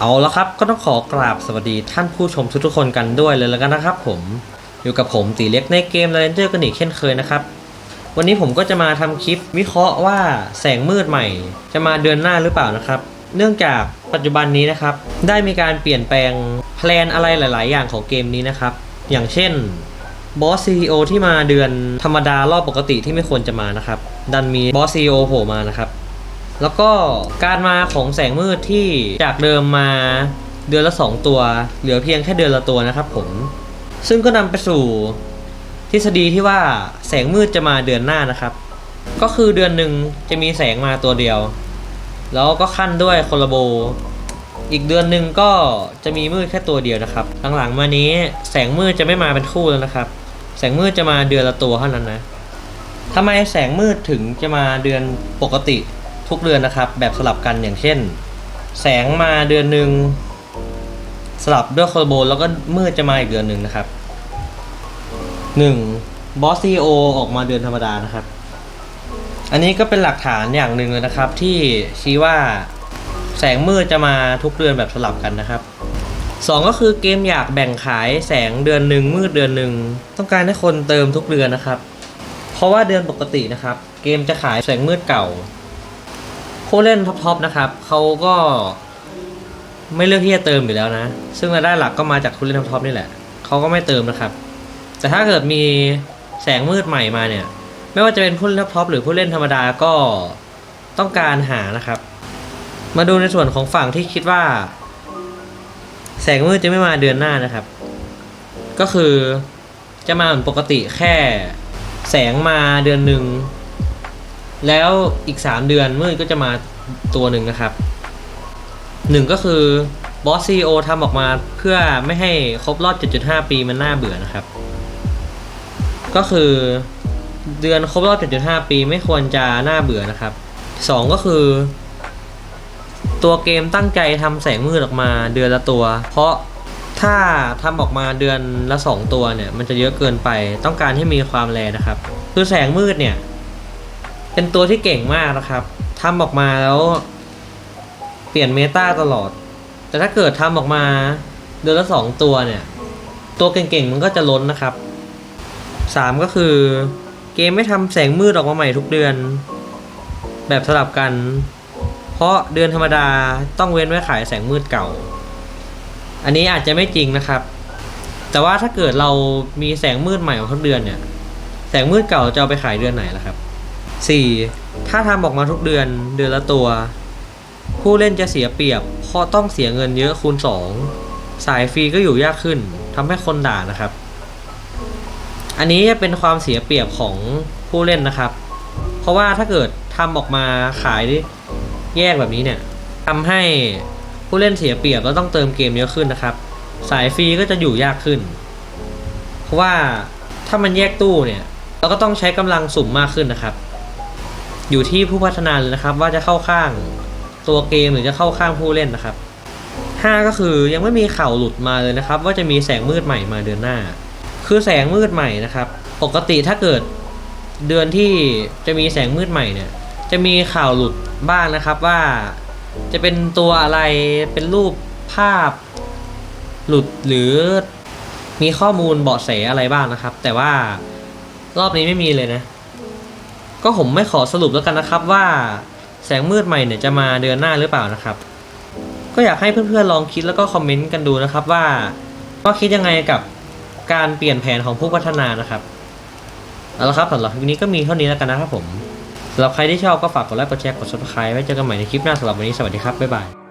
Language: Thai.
เอาละครับก็ต้องขอกราบสวัสดีท่านผู้ชมทุกๆคนกันด้วยเลยแล้วกันนะครับผมอยู่กับผมตีเล็กในเกม l รนเจอร์กันอีกเช่นเคยนะครับ วันนี้ผมก็จะมาทำคลิปวิเคราะห์ว่าแสงมืดใหม่ จะมาเดือนหน้าหรือเปล่านะครับ เนื่องจากปัจจุบันนี้นะครับ ได้มีการเปลี่ยนแปลงแพลนอะไรหลาย ๆ อย่างของเกมนี้นะครับ อย่างเช่นบอส CEO ที่มาเดือนธรรมดารอบปกติที่ไม่ควรจะมานะครับ ดันมีบอส CEO โผล่มานะครับ แล้วก็การมาของแสงมืดที่จากเดิมมาเดือนละ 2 ตัว เหลือเพียงแค่เดือนละตัวนะครับผม ซึ่งก็นำไปสู่ทฤษฎีที่ว่าแสงมืดจะมาเดือนหน้านะครับ ก็คือเดือนหนึ่งจะมีแสงมาตัวเดียว แล้วก็ขั้นด้วยโคลาโบ อีกเดือนหนึ่งก็จะมีมืดแค่ตัวเดียวนะครับ หลังๆมานี้แสงมืดจะไม่มาเป็นคู่แล้วนะครับ แสงมืดจะมาเดือนละตัวเท่านั้นนะทำไมแสงมืดถึงจะมาเดือนปกติ ทุกเดือนนะครับ แบบสลับกันอย่างเช่น แสงมาเดือนหนึ่งสลับด้วยโคลโบแล้วก็มืดจะมาอีกเดือนหนึ่งนะครับหนึ่งบอสซีโอออกมาเดือนธรรมดานะครับ อันนี้ก็เป็นหลักฐานอย่างหนึ่งเลยนะครับ ที่ชี้ว่าแสงมืดจะมาทุกเดือนแบบสลับกันนะครับสองก็คือเกมอยากแบ่งขายแสงเดือนหนึ่งมืดเดือนหนึ่งต้องการให้คนเติมทุกเดือนนะครับ เพราะว่าเดือนปกตินะครับ เกมจะขายแสงมืดเก่า ผู้เล่นท็อปๆนะครับเขาก็ไม่เลือกที่จะเติมอยู่แล้วนะ ซึ่งรายได้หลักก็มาจากผู้เล่นท็อปๆนี่แหละเขาก็ไม่เติมนะครับ แต่ถ้าเกิดมีแสงมืดใหม่มาเนี่ย ไม่ว่าจะเป็นผู้เล่นท็อปๆหรือผู้เล่นธรรมดาก็ต้องการหานะครับ มาดูในส่วนของฝั่งที่คิดว่า แสงมืดจะไม่มาเดือนหน้านะครับ ก็คือจะมาเหมือนปกติแค่แสงมาเดือนหนึ่ง แล้วอีก 3 เดือนมืดก็จะมาตัวหนึ่งนะครับหนึ่งก็คือบอสซีโอทำออกมาเพื่อไม่ให้ครบรอบ 7.5 ปีมันน่าเบื่อนะครับ ก็คือเดือนครบรอบ 7.5 ปีไม่ควรจะน่าเบื่อนะครับสองก็คือ ตัวเกมตั้งใจทำแสงมืดออกมาเดือนละตัว เพราะถ้าทำออกมาเดือนละ 2 ตัวเนี่ย มันจะเยอะเกินไปต้องการให้มีความแรงนะครับ คือแสงมืดเนี่ย เป็นตัวที่เก่งมากนะครับทำออกมาแล้ว เปลี่ยนเมตาตลอด แต่ถ้าเกิดทำออกมาเดือนละสองตัวเนี่ย ตัวเก่งๆมันก็จะล้นนะครับสามก็คือ เกมไม่ทำแสงมืดออกมาใหม่ทุกเดือน แบบสลับกัน เพราะเดือนธรรมดาต้องเว้นไว้ขายแสงมืดเก่า อันนี้อาจจะไม่จริงนะครับ แต่ว่าถ้าเกิดเรามีแสงมืดใหม่ของทุกเดือนเนี่ย แสงมืดเก่าจะเอาไปขายเดือนไหนล่ะครับ 4. ถ้าทำออกมาทุกเดือนเดือนละตัว ผู้เล่นจะเสียเปรียบ เพราะต้องเสียเงินเยอะคูณ 2 สายฟรีก็อยู่ยากขึ้นทำให้คนด่านะครับ อันนี้จะเป็นความเสียเปรียบของผู้เล่นนะครับ เพราะว่าถ้าเกิดทำออกมาขายแยกแบบนี้เนี่ยทำให้ผู้เล่นเสียเปรียบแล้วต้องเติมเกมเยอะขึ้นนะครับ สายฟรีก็จะอยู่ยากขึ้น เพราะว่าถ้ามันแยกตู้เนี่ย เราก็ต้องใช้กำลังสุ่มมากขึ้นนะครับ อยู่ที่ผู้พัฒนาเลยนะครับ ว่าจะเข้าข้างตัวเกมหรือจะเข้าข้างผู้เล่นนะครับ 5 ก็คือยังไม่มีข่าวหลุดมาเลยนะครับ ว่าจะมีแสงมืดใหม่มาเดือนหน้า คือแสงมืดใหม่นะครับ ปกติถ้าเกิดเดือนที่จะมีแสงมืดใหม่เนี่ย จะมีข่าวหลุดบ้างนะครับว่าจะเป็นตัวอะไรเป็นรูปภาพ หลุดหรือมีข้อมูลเบาะแสอะไรบ้างนะครับ แต่ว่ารอบนี้ไม่มีเลยนะ ก็ผมไม่ขอสรุปแล้วกันนะครับว่าแสงมืดใหม่เนี่ยจะมาเดือนหน้าหรือเปล่านะครับ ก็อยากให้เพื่อนๆลองคิดแล้วก็คอมเมนต์กันดูนะครับว่าว่าคิดยังไงกับการเปลี่ยนแผนของผู้พัฒนานะครับเอาละครับสำหรับคลิปนี้ก็มีเท่านี้แล้วกันนะครับผมสำหรับใครที่ชอบก็ฝากกดไลค์กดแชร์กด subscribe ไว้เจอกันใหม่ในคลิปหน้าสำหรับวันนี้สวัสดีครับบ๊ายบาย